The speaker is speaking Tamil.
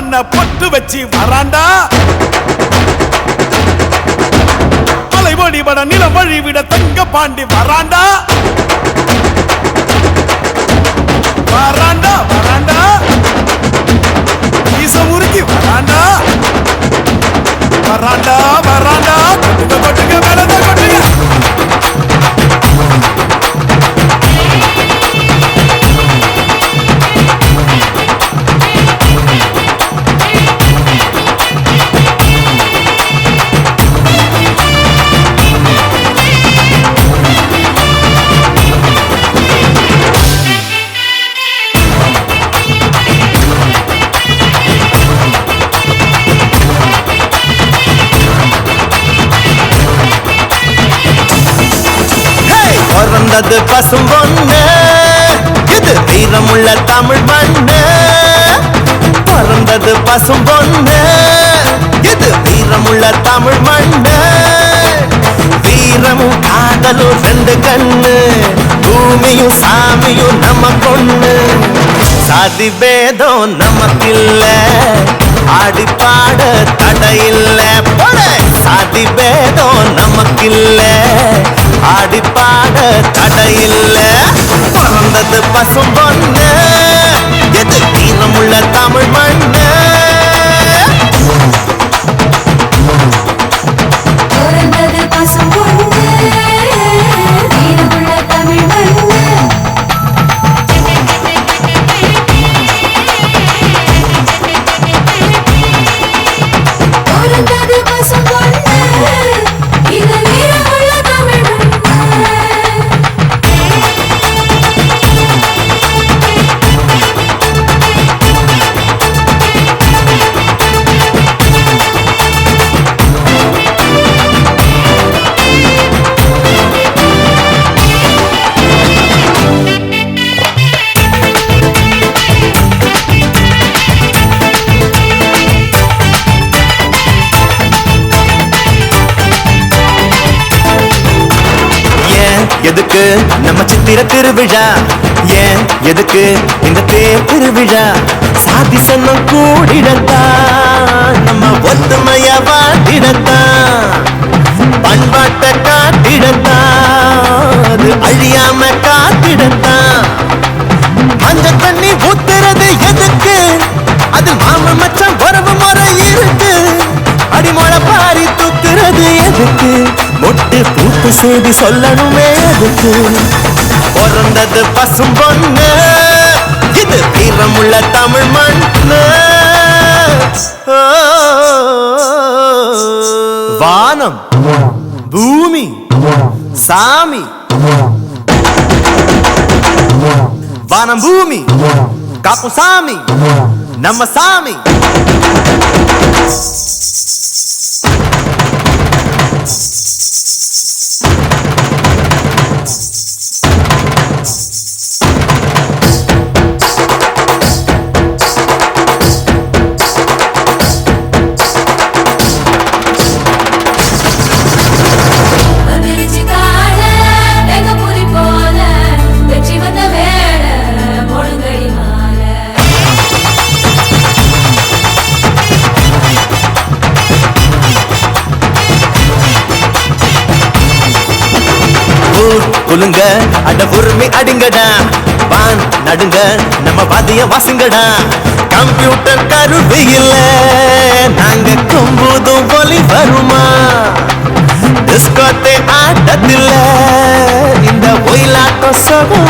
மண்ண பொட்டு வச்சு வராண்டா? மலை வழி வட நிலம் வழி விட தங்க பாண்டி வராண்டா? வராண்டா வராண்டா. வந்தது பசும் பொண்ணு. இது வீரமுள்ள தமிழ் மண்ணு. பறந்தது பசும் பொண்ணு. இது வீரமுள்ள தமிழ் மண்ணு. வீரமும் காதலும் ரெண்டு கண்ணு. பூமியும் சாமியும் நம்ம பொண்ணு சாதி பேதம் நமக்கில்ல. ஆடி பாட தடையில்ல. போட. சாதி பேதம் நமக்கில்ல. ஆடி பாட தடையில்ல. பிறந்தது பசும் பொண்ணு எது தீனமுள்ள தமிழ் மண்ணு எதுக்கு நம்ம சித்திர திருவிழா? ஏன் எதுக்கு இந்த தேர் திருவிழா? சாதி சன்னம் கூடிடத்தான் நம்ம ஒத்துமையா வாழ்த்திடத்தான் பண்பாட்டை காட்டிடத்தான் அது அழியாம காத்திடத்தான் மஞ்ச தண்ணி ஊத்து மொட்டு பூத்து செய்தி சொல்லணுமே அதுக்கு. பிறந்தது பசும் பொண்ணு இது தீரமுள்ள தமிழ் மண்ணு. வானம் பூமி சாமி. வானம் பூமி காப்பு சாமி. நம்ம சாமி. குலுங்க அட உரிமை அடிங்கடா. வான் நடுங்க நம்ம பாதிய வாசுங்கடா. கம்ப்யூட்டர் கருவி இல்ல நாங்க கும்போதும் ஒலி வருமா? டிஸ்கோத்தே ஆட்டத்தில் இந்த ஒயிலாட்டம் சகம்?